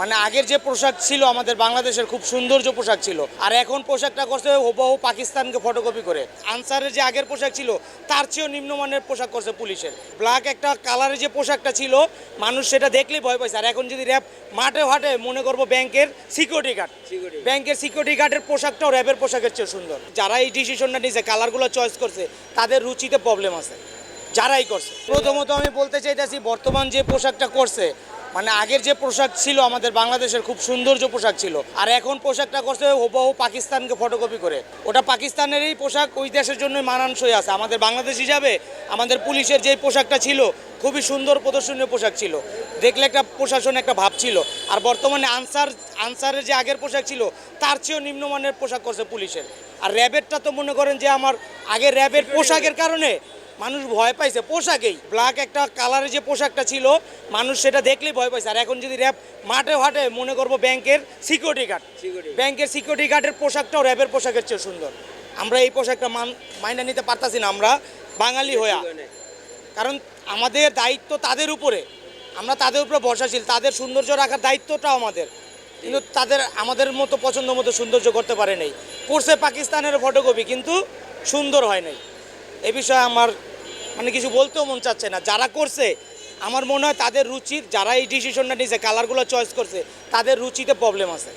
মানে আগের যে পোশাক ছিল আমাদের বাংলাদেশের খুব সৌন্দর্য পোশাক ছিল। আর এখন পোশাকটা করছে হুবহু পাকিস্তানকে ফটোকপি করে। আনসারের যে আগের পোশাক ছিল তার চেয়েও নিম্নমানের পোশাক করছে পুলিশের। ব্ল্যাক একটা কালারের যে পোশাকটা ছিল মানুষ সেটা দেখলেই ভয় পাইছে। আর এখন যদি র্যাব মাঠে হাটে মনে করব ব্যাংকের সিকিউরিটি গার্ড ব্যাংকের সিকিউরিটি গার্ডের পোশাকটাও র্যাবের পোশাকের চেয়ে সুন্দর। যারা এই ডিসিশনটা নিয়েছে কালারগুলো চয়েস করছে তাদের রুচিতে প্রবলেম আছে। যারাই করছে। প্রথমত আমি বলতে চাইতেছি বর্তমান যে পোশাকটা করছে মানে আগের যে পোশাক ছিল আমাদের বাংলাদেশের খুব সৌন্দর্য পোশাক ছিল, আর এখন পোশাকটা করছে হুবহু পাকিস্তানকে ফটোকপি করে। ওটা পাকিস্তানেরই পোশাক, ওই দেশের জন্য মানানসই আছে। আমাদের বাংলাদেশ হিসাবে আমাদের পুলিশের যে পোশাকটা ছিল, খুবই সুন্দর প্রদর্শনীয় পোশাক ছিল। দেখলে একটা প্রশাসন একটা ভাব ছিল। আর বর্তমানে আনসার, আনসারের যে আগের পোশাক ছিল, তার চেয়েও নিম্নমানের পোশাক করছে পুলিশের। আর র্যাবেরটা তো মনে করেন যে আমার আগে র্যাবের পোশাকের কারণে মানুষ ভয় পাইছে পোশাকেই। ব্ল্যাক একটা কালারের যে পোশাকটা ছিল মানুষ সেটা দেখলেই ভয় পাইছে। আর এখন যদি র্যাব মাঠে ঘাটে মনে করব ব্যাংকের সিকিউরিটি গার্ড ব্যাংকের সিকিউরিটি গার্ডের পোশাকটাও র্যাবের পোশাকের চেয়ে সুন্দর। আমরা এই পোশাকটা মান মাইনে নিতে পারতাছি না আমরা বাঙালি হইয়া কারণ আমাদের দায়িত্ব তাদের উপরে। আমরা তাদের উপরে ভরসাশীল তাদের সৌন্দর্য রাখার দায়িত্বটাও আমাদের। কিন্তু তাদের আমাদের মতো পছন্দ মতো সৌন্দর্য করতে পারে নাই। করছে পাকিস্তানের ফটোকপি কিন্তু সুন্দর হয় নাই। এ বিষয়ে আমার মানে কিছু বলতেও মন চাচ্ছে না। যারা করছে আমার মনে হয় তাদের রুচির যারা এই ডিসিশনটা নিয়েছে কালারগুলো চয়েস করছে তাদের রুচিতে প্রবলেম আছে।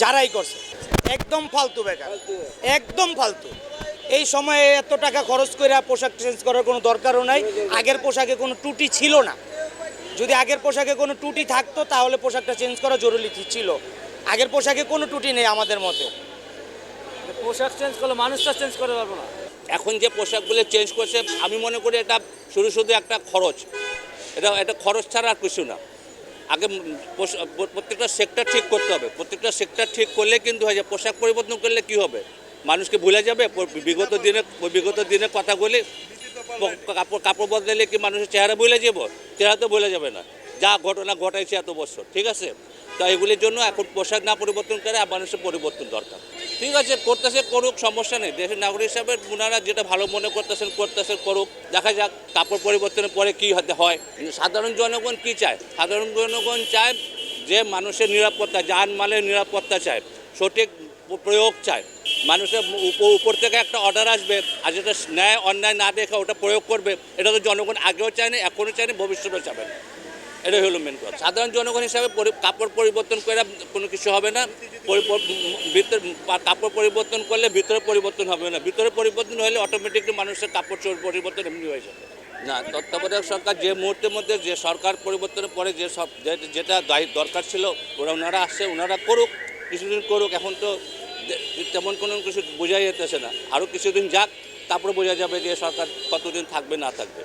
যারাই করছে একদম ফালতু বেকার। একদম ফালতু। এই সময়ে এত টাকা খরচ করে পোশাক চেঞ্জ করার কোনো দরকারও নাই। আগের পোশাকে কোনো ত্রুটি ছিল না। যদি আগের পোশাকে কোনো ত্রুটি থাকতো তাহলে পোশাকটা চেঞ্জ করা জরুরি ছিল। আগের পোশাকে কোনো ত্রুটি নেই আমাদের মতে। পোশাক চেঞ্জ করলে মানুষটা চেঞ্জ করে পারব না। এখন যে পোশাকগুলো চেঞ্জ করছে, আমি মনে করি এটা শুধু শুধু একটা খরচ। এটা এটা খরচ ছাড়া আর কিছু না। আগে প্রত্যেকটা সেক্টর ঠিক করতে হবে। প্রত্যেকটা সেক্টর ঠিক করলে কিন্তু হয় যে পোশাক পরিবর্তন করলে কি হবে? মানুষকে ভুলে যাবে বিগত দিনে বিগত দিনে কথাগুলি প- কাপড় কাপড় বদলালে কি মানুষের চেহারা ভুলে যাব? চেহারা তো ভুলে যাবে না। যা ঘটনা ঘটাইছে এত বছর, ঠিক আছে? তো এগুলির জন্য এখন পোশাক না পরিবর্তন করে মানুষের পরিবর্তন দরকার। ঠিক আছে, করতেছে করুক, সমস্যা নেই। দেশের নাগরিক হিসাবে ওনারা যেটা ভালো মনে করতেছেন করতেছেন করুক। দেখা যাক কাপড় পরিবর্তনের পরে কী হতে হয়। সাধারণ জনগণ কি চায়? সাধারণ জনগণ চায় যে মানুষের নিরাপত্তা জানমালের নিরাপত্তা চায়, সঠিক প্রয়োগ চায়। মানুষের উপ- উপর থেকে একটা অর্ডার আসবে আর যেটা ন্যায়, অন্যায় না দেখে ওটা প্রয়োগ করবে, এটা তো জনগণ আগেও চায় না এখনও চায় না ভবিষ্যতেও চাবে না। এটাই হলো মেন কথা। সাধারণ জনগণ হিসাবে কাপড় পরিবর্তন করে কোনো কিছু হবে না। ভিতর কাপড় পরিবর্তন করলে ভিতরে পরিবর্তন হবে না। ভিতরে পরিবর্তন হলে অটোমেটিকলি মানুষের কাপড় চোর পরিবর্তন এমনি হয়ে যাবে। না, তত্ত্বাবধায়ক সরকার যে মুহূর্তের মধ্যে যে সরকার পরিবর্তনের পরে যে সব যেটা দরকার ছিল, ওরা ওনারা আসছে, ওনারা করুক, কিছুদিন করুক। এখন তো তেমন কোনো কিছু বোঝাই যেতেছে না। আরও কিছুদিন যাক, তারপরে বোঝা যাবে যে সরকার কতদিন থাকবে, না থাকবে।